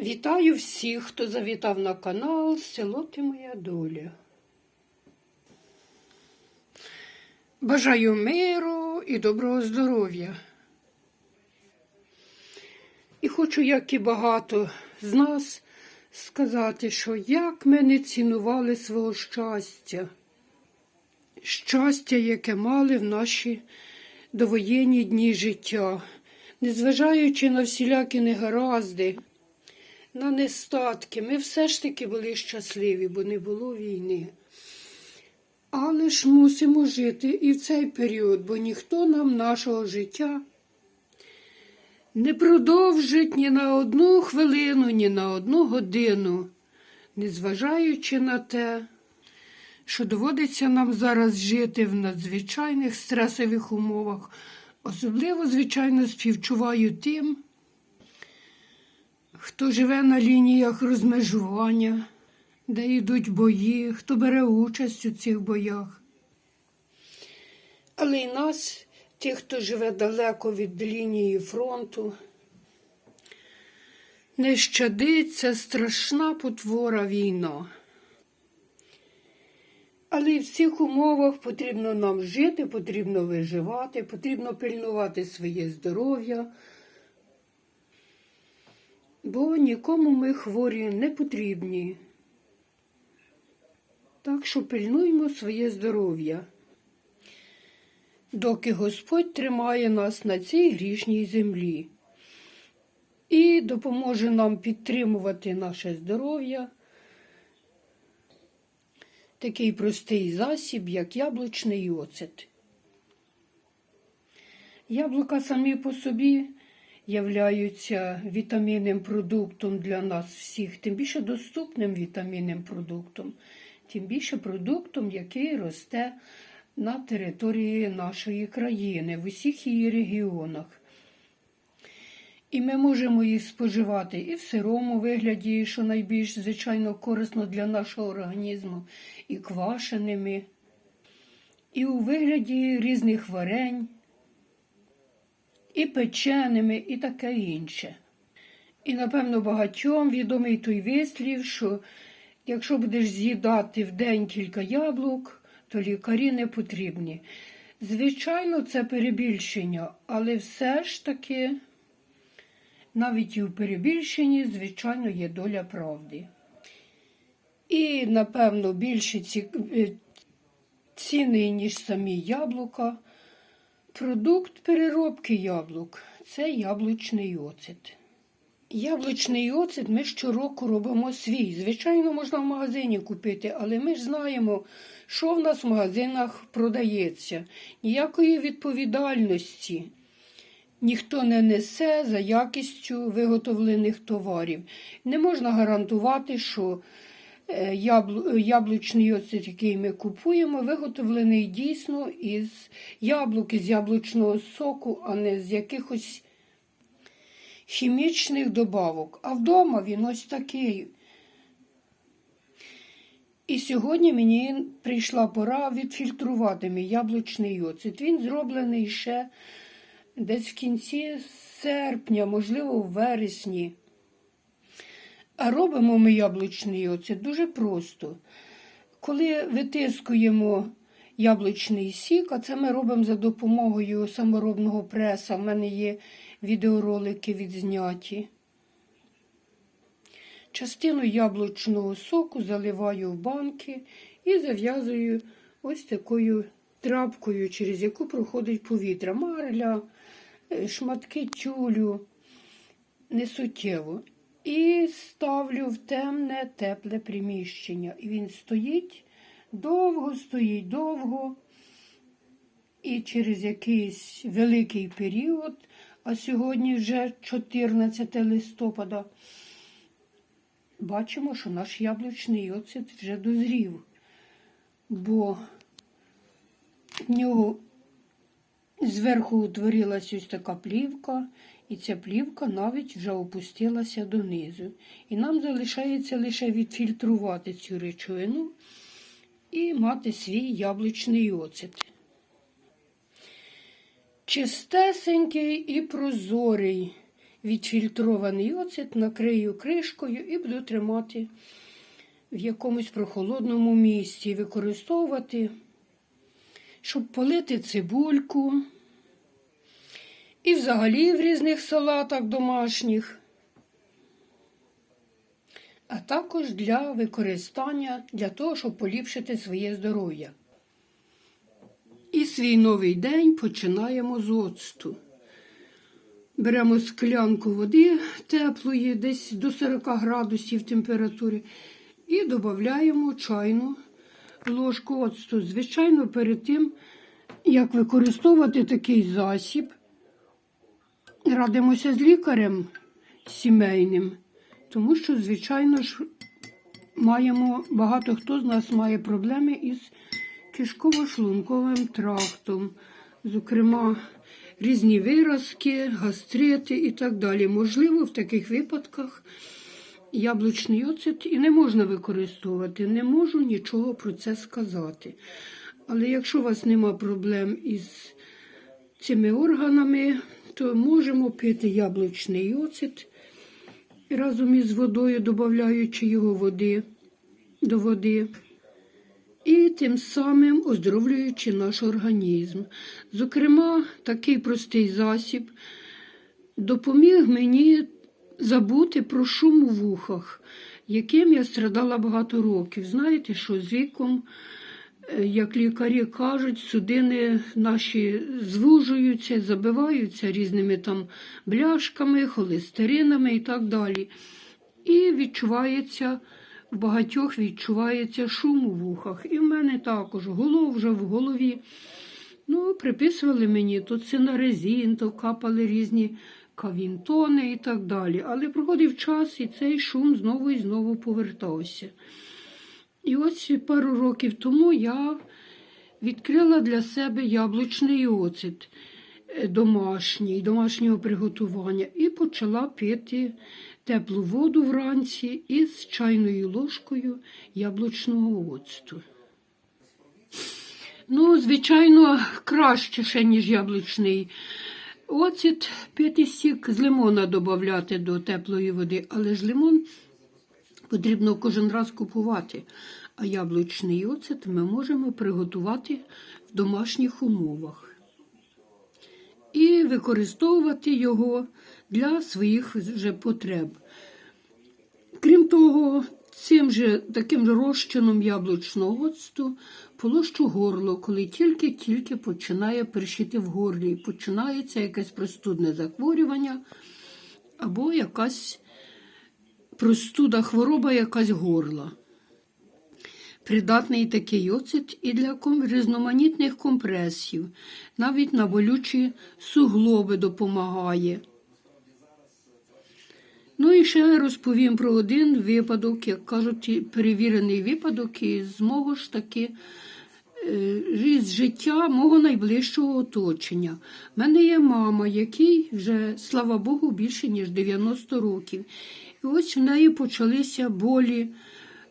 Вітаю всіх, хто завітав на канал Село Ти Моя Доля. Бажаю миру і доброго здоров'я. І хочу, як і багато з нас, сказати, що як ми не цінували свого щастя, щастя, яке мали в наші довоєнні дні життя, незважаючи на всілякі негаразди, на нестатки, ми все ж таки були щасливі, бо не було війни. Але ж мусимо жити і в цей період, бо ніхто нам нашого життя не продовжить ні на одну хвилину, ні на одну годину, незважаючи на те, що доводиться нам зараз жити в надзвичайних стресових умовах. Особливо, звичайно, співчуваю тим, хто живе на лініях розмежування, де йдуть бої, хто бере участь у цих боях. Але й нас, тих, хто живе далеко від лінії фронту, не щадить ця страшна потвора війна. Але в цих умовах потрібно нам жити, потрібно виживати, потрібно пильнувати своє здоров'я, бо нікому ми хворі не потрібні. Так що пильнуймо своє здоров'я, доки Господь тримає нас на цій грішній землі і допоможе нам підтримувати наше здоров'я. Такий простий засіб, як яблучний оцет. Яблука самі по собі являються вітамінним продуктом для нас всіх, тим більше доступним вітамінним продуктом, тим більше продуктом, який росте на території нашої країни, в усіх її регіонах. І ми можемо їх споживати і в сирому вигляді, що найбільш, звичайно, корисно для нашого організму, і квашеними, і у вигляді різних варень, і печеними, і таке інше. І, напевно, багатьом відомий той вислів, що якщо будеш з'їдати в день кілька яблук, то лікарі не потрібні. Звичайно, це перебільшення, але все ж таки. Навіть і у перебільшенні, звичайно, є доля правди. І, напевно, більше ці... ціни, ніж самі яблука. Продукт переробки яблук це яблучний оцет. Яблучний оцет ми щороку робимо свій. Звичайно, можна в магазині купити, але ми ж знаємо, що в нас в магазинах продається. Ніякої відповідальності ніхто не несе за якістю виготовлених товарів. Не можна гарантувати, що яблучний оцет, який ми купуємо, виготовлений дійсно із яблук, із яблучного соку, а не з якихось хімічних добавок. А вдома він ось такий. І сьогодні мені прийшла пора відфільтрувати мій яблучний оцет. Він зроблений ще десь в кінці серпня, можливо, в вересні. А робимо ми яблучний оцет дуже просто. Коли витискуємо яблучний сік, а це ми робимо за допомогою саморобного преса. У мене є відеоролики відзняті. Частину яблучного соку заливаю в банки і зав'язую ось такою трапкою, через яку проходить повітря. Марля, шматки тюлю несуттєво. І ставлю в темне, тепле приміщення. І він стоїть довго, стоїть довго. І через якийсь великий період, а сьогодні вже 14 листопада, бачимо, що наш яблучний оцет вже дозрів, бо в нього зверху утворилась ось така плівка, і ця плівка навіть вже опустилася донизу. І нам залишається лише відфільтрувати цю речовину і мати свій яблучний оцет. Чистесенький і прозорий відфільтрований оцет, накрию кришкою і буду тримати в якомусь прохолодному місці, використовувати, щоб полити цибульку. І взагалі в різних салатах домашніх, а також для використання, для того, щоб поліпшити своє здоров'я. І свій новий день починаємо з оцту. Беремо склянку води теплої, десь до 40 градусів температури, і додаємо чайну ложку оцту. Звичайно, перед тим, як використовувати такий засіб, радимося з лікарем сімейним, тому що, звичайно ж, маємо, багато хто з нас має проблеми із кишково-шлунковим трактом, зокрема, різні виразки, гастрити і так далі. Можливо, в таких випадках яблучний оцет і не можна використовувати. Не можу нічого про це сказати. Але якщо у вас нема проблем із цими органами, то можемо пити яблучний оцет разом із водою, додаючи його води до води. І тим самим оздоровлюючи наш організм. Зокрема, такий простий засіб допоміг мені забути про шум у вухах, яким я страдала багато років. Знаєте, що з віком, як лікарі кажуть, судини наші звужуються, забиваються різними там бляшками, холестеринами і так далі. І відчувається в багатьох відчувається шум у вухах. І в мене також голов вже в голові. Ну, приписували мені то цинарезін, то капали різні кавінтони і так далі. Але проходив час, і цей шум знову і знову повертався. І ось пару років тому я відкрила для себе яблучний оцет е, домашній, домашнього приготування, і почала пити теплу воду вранці із чайною ложкою яблучного оцту. Ну, звичайно, краще ще, ніж яблучний оцет, пити сік з лимона додати до теплої води, але ж лимон потрібно кожен раз купувати. А яблучний оцет ми можемо приготувати в домашніх умовах і використовувати його для своїх вже потреб. Крім того, цим же таким розчином яблучного оцту полощу горло, коли тільки-тільки починає першити в горлі, починається якесь простудне захворювання або якась простуда, хвороба, якась горла. Придатний такий оцет і для різноманітних компресів, навіть на болючі суглоби допомагає. Ну і ще розповім про один випадок, як кажуть, перевірений випадок із мого ж таки е, із життя мого найближчого оточення. У мене є мама, якій вже, слава Богу, більше ніж 90 років. І ось в неї почалися болі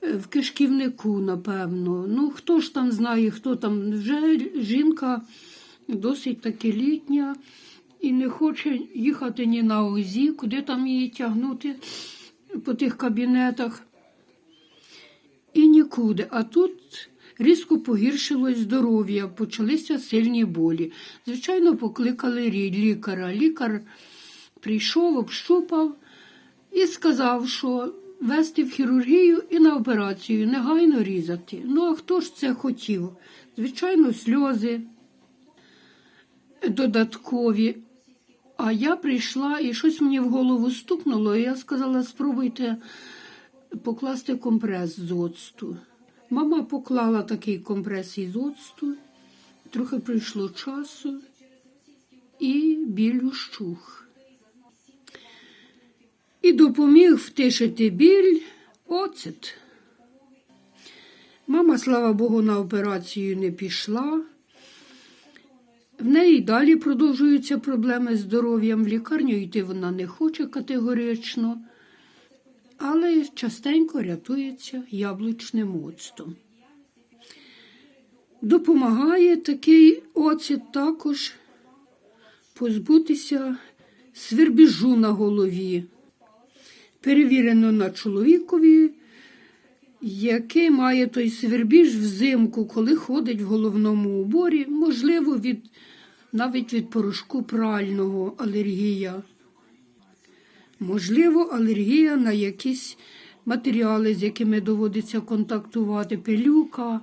е, в кишківнику, напевно. Ну, хто ж там знає, хто там вже жінка досить таки літня і не хоче їхати ні на УЗІ, куди там її тягнути по тих кабінетах. І нікуди. А тут різко погіршилось здоров'я, почалися сильні болі. Звичайно, покликали лікаря. Лікар прийшов, общупав і сказав, що вести в хірургію і на операцію, негайно різати. Ну, а хто ж це хотів? Звичайно, сльози додаткові. А я прийшла і щось мені в голову стукнуло, і я сказала, спробуйте покласти компрес з оцту. Мама поклала такий компрес із оцту, трохи пройшло часу, і біль ущух. І допоміг втишити біль оцет. Мама, слава Богу, на операцію не пішла. В неї далі продовжуються проблеми з здоров'ям. В лікарню йти вона не хоче категорично, але частенько рятується яблучним оцтом. Допомагає такий оцет також позбутися свербіжу на голові. Перевірено на чоловікові, який має той свербіж взимку, коли ходить в головному уборі, можливо, від, навіть від порошку прального алергія. Можливо, алергія на якісь матеріали, з якими доводиться контактувати, пилюка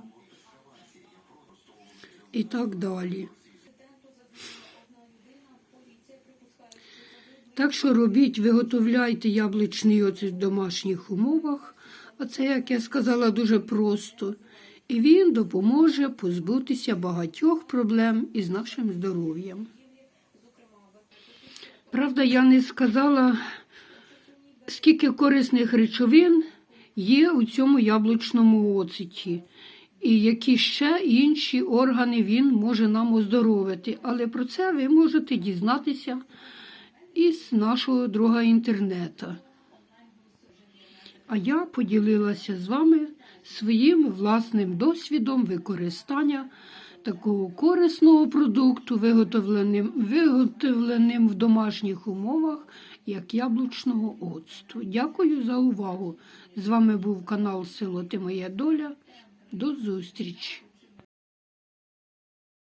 і так далі. Так що робіть, виготовляйте яблучний оцет в домашніх умовах. А це, як я сказала, дуже просто. І він допоможе позбутися багатьох проблем із нашим здоров'ям. Правда, я не сказала, скільки корисних речовин є у цьому яблучному оцеті, і які ще інші органи він може нам оздоровити. Але про це ви можете дізнатися із нашого друга інтернету. А я поділилася з вами своїм власним досвідом використання такого корисного продукту, виготовленим, виготовленим в домашніх умовах, як яблучного оцту. Дякую за увагу. З вами був канал Село Ти Моя Доля. До зустрічі!